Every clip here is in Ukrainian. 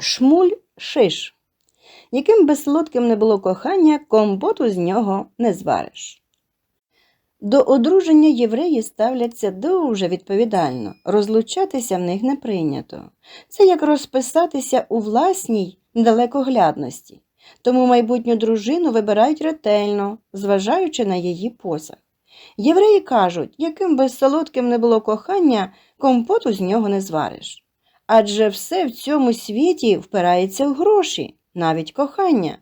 Шмуль шиш. Яким би солодким не було кохання, компоту з нього не звариш. До одруження євреї ставляться дуже відповідально, розлучатися в них не прийнято. Це як розписатися у власній далекоглядності. Тому майбутню дружину вибирають ретельно, зважаючи на її посаг. Євреї кажуть, яким би солодким не було кохання, компоту з нього не звариш. Адже все в цьому світі впирається в гроші, навіть кохання.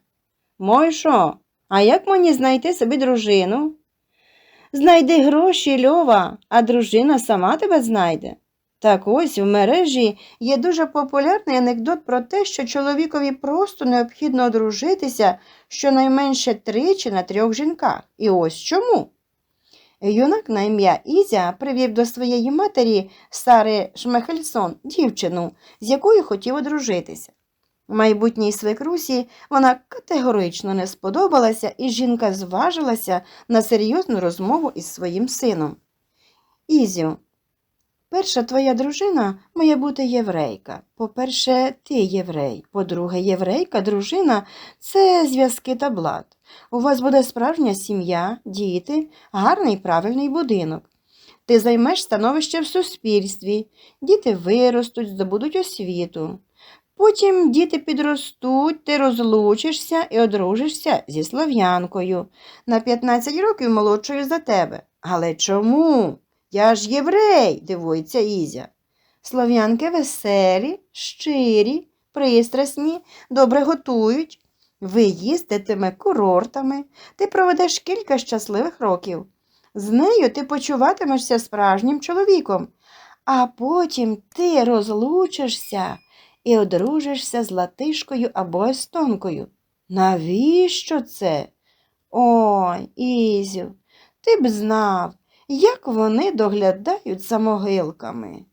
Мойшо, а як мені знайти собі дружину? Знайди гроші, Льова, а дружина сама тебе знайде. Так ось в мережі є дуже популярний анекдот про те, що чоловікові просто необхідно одружитися щонайменше тричі на трьох жінках. І ось чому. Юнак на ім'я Ізя привів до своєї матері Сари Шмехельсон дівчину, з якою хотів одружитися. Майбутній свекрусі вона категорично не сподобалася, і жінка зважилася на серйозну розмову із своїм сином. Ізю, перша твоя дружина має бути єврейка. По-перше, ти єврей. По-друге, єврейка, дружина це зв'язки та блат. У вас буде справжня сім'я, діти, гарний правильний будинок. Ти займеш становище в суспільстві, діти виростуть, здобудуть освіту. Потім діти підростуть, ти розлучишся і одружишся зі слов'янкою на 15 років молодшою за тебе. Але чому? Я ж єврей, дивується Ізя. Слов'янки веселі, щирі, пристрасні, добре готують. Ви їздитиме курортами, ти проведеш кілька щасливих років. З нею ти почуватимешся справжнім чоловіком, а потім ти розлучишся і одружишся з латишкою або естонкою. Навіщо це? Ой, Ізю, ти б знав, як вони доглядають за могилками.